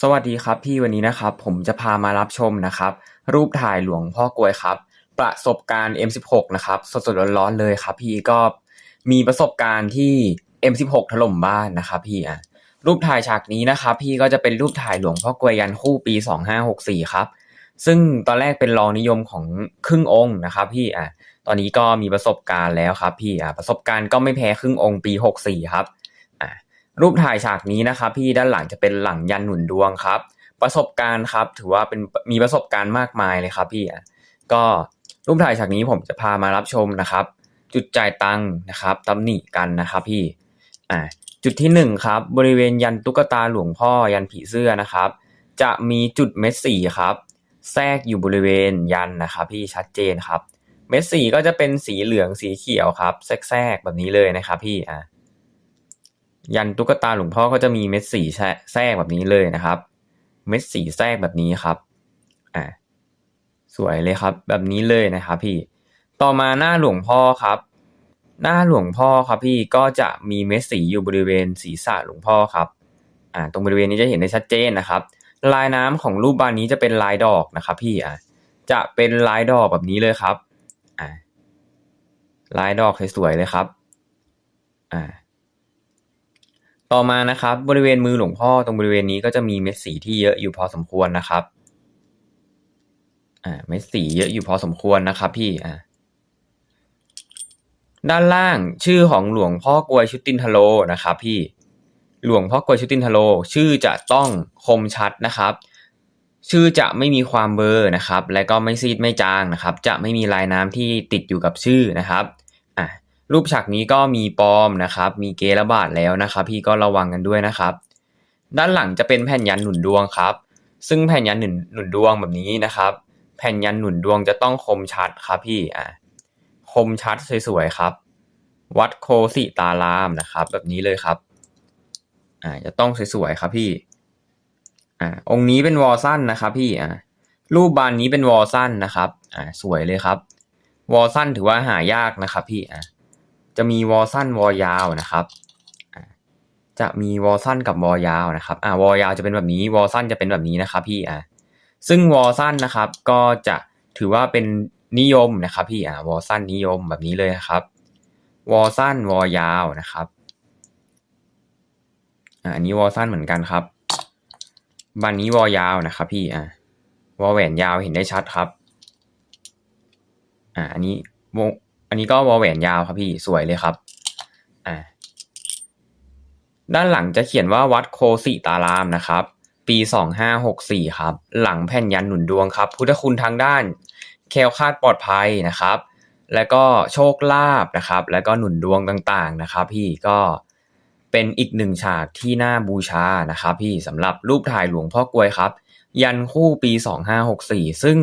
สวัสดีครับพี่วันนี้นะครับ ผมจะพามารับชมนะครับ รูปถ่ายหลวงพ่อกลวยครับ ประสบการณ์ M16 นะครับสดๆร้อนๆเลยครับ พี่ก็มีประสบการณ์ที่ M16 ถล่มบ้านนะครับ พี่อะรูปถ่ายฉากนี้นะครับ พี่ก็จะเป็นรูปถ่ายหลวงพ่อกลวยยันคู่ปี 2564 ครับ ซึ่งตอนแรกเป็นรองนิยมของครึ่งองค์นะครับ พี่อะตอนนี้ก็มีประสบการณ์แล้วครับ พี่อะประสบการณ์ก็ไม่แพ้ครึ่งองค์ปี 64 ครับ รูปถ่ายฉากนี้นะครับพี่ด้านหลังจะเป็นหลังยันหนุนดวงครับ ประสบการณ์ครับถือว่าเป็นมีประสบการณ์มากมายเลยครับพี่ก็รูปถ่ายฉากนี้ผมจะพามารับชมนะครับ จุดจ่ายตังค์นะครับตำหนิกันนะครับพี่อ่าจุดที่หนึ่งครับ บริเวณยันตุ๊กตาหลวงพ่อยันผีเสื้อนะครับ จะมีจุดเม็ดสีครับ แทรกอยู่บริเวณยันนะครับพี่ชัดเจนครับ เม็ดสีก็จะเป็นสีเหลืองสีเขียวครับ แทรกๆแบบนี้เลยนะครับพี่อะ ยันตุ๊กตาหลวงพ่อก็จะมีเม็ดสีแทรกแบบนี้เลยนะครับ เม็ดสีแทรกแบบนี้ครับอ่าสวยเลยครับ แบบนี้เลยนะครับพี่ต่อมาหน้าหลวงพ่อครับ หน้าหลวงพ่อครับพี่ก็จะมีเม็ดสีอยู่บริเวณศีรษะหลวงพ่อครับอ่าตรงบริเวณนี้จะเห็นได้ชัดเจนนะครับ ลายน้ำของรูปบานนี้จะเป็นลายดอกนะครับพี่อะจะเป็นลายดอกแบบนี้เลยครับอ่าลายดอกสวยๆเลยครับอ่า ต่อมานะครับบริเวณมือหลวงพ่อตรงบริเวณนี้ก็จะมีเม็ดสีที่เยอะอยู่พอสมควรนะครับอ่าเม็ดสีเยอะอยู่พอสมควรนะครับพี่อ่าด้านล่างชื่อของหลวงพ่อกวยชุตินทโลนะครับพี่หลวงพ่อกวยชุตินทโลชื่อจะต้องคมชัดนะครับ ชื่อจะไม่มีความเบอร์นะครับ และก็ไม่ซีดไม่จางนะครับ จะไม่มีลายน้ำที่ติดอยู่กับชื่อนะครับ รูปฉากนี้ก็มีปลอมนะครับ มีเกระบาดแล้วนะครับ พี่ก็ระวังกันด้วยนะครับ ด้านหลังจะเป็นแผ่นยันหนุนดวงครับ ซึ่งแผ่นยันหนุนหนุนดวงแบบนี้นะครับ แผ่นยันหนุนดวงจะต้องคมชัดครับพี่อ่าคมชัดสวยๆครับ วัดโคสิตารามนะครับ แบบนี้เลยครับอ่าจะต้องสวยๆครับพี่อ่าองค์นี้เป็นวอลสั้นนะครับ พี่อ่ารูปบานนี้เป็นวอลสั้นนะครับอ่าสวยเลยครับ วอลสั้นถือว่าหายากนะครับ พี่อ่า จะมีวอลสั้นวอลยาวนะครับ จะมีวอลสั้นกับวอลยาวนะครับอ่าวอลยาวจะเป็นแบบนี้วอลสั้นจะเป็นแบบนี้นะครับพี่อ่าซึ่งวอลสั้นนะครับก็จะถือว่าเป็นนิยมนะครับพี่อ่าวอลสั้นนิยมแบบนี้เลยนะครับวอลสั้นวอลยาวนะครับอ่าอันนี้วอลสั้นเหมือนกันครับบันนี้วอยาวนะครับพี่อ่าวอลแหวนยาวเห็นได้ชัดครับ อ่าอันนี้วง อันนี้ก็วอลแหวนยาวครับพี่สวยเลยครับ อ่า ด้านหลังจะเขียนว่าวัดโคสิตารามนะครับ ปีสองห้าหกสี่ครับ หลังแผ่นยันหนุนดวงครับ พุทธคุณทางด้านแคล้วคาดปลอดภัยนะครับ แล้วก็โชคลาภนะครับ แล้วก็หนุนดวงต่างๆนะครับ พี่ก็เป็นอีกหนึ่งฉากที่น่าบูชานะครับ พี่สำหรับรูปถ่ายหลวงพ่อกลวยครับ ยันคู่ปีสองห้าหกสี่ซึ่ง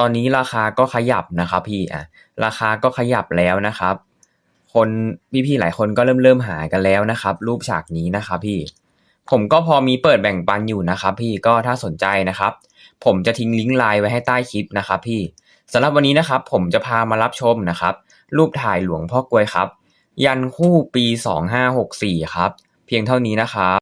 ตอนนี้ราคาก็ขยับนะครับพี่อะราคาก็ขยับแล้วนะครับ คนพี่ๆหลายคนก็เริ่มเริ่มหากันแล้วนะครับ รูปฉากนี้นะครับพี่ ผมก็พอมีเปิดแบ่งปันอยู่นะครับ พี่ก็ถ้าสนใจนะครับ ผมจะทิ้งลิงก์ไลน์ไว้ให้ใต้คลิปนะครับพี่สำหรับวันนี้นะครับ ผมจะพามารับชมนะครับ รูปถ่ายหลวงพ่อกลวยครับ ยันคู่ปี 2564 ครับ เพียงเท่านี้นะครับ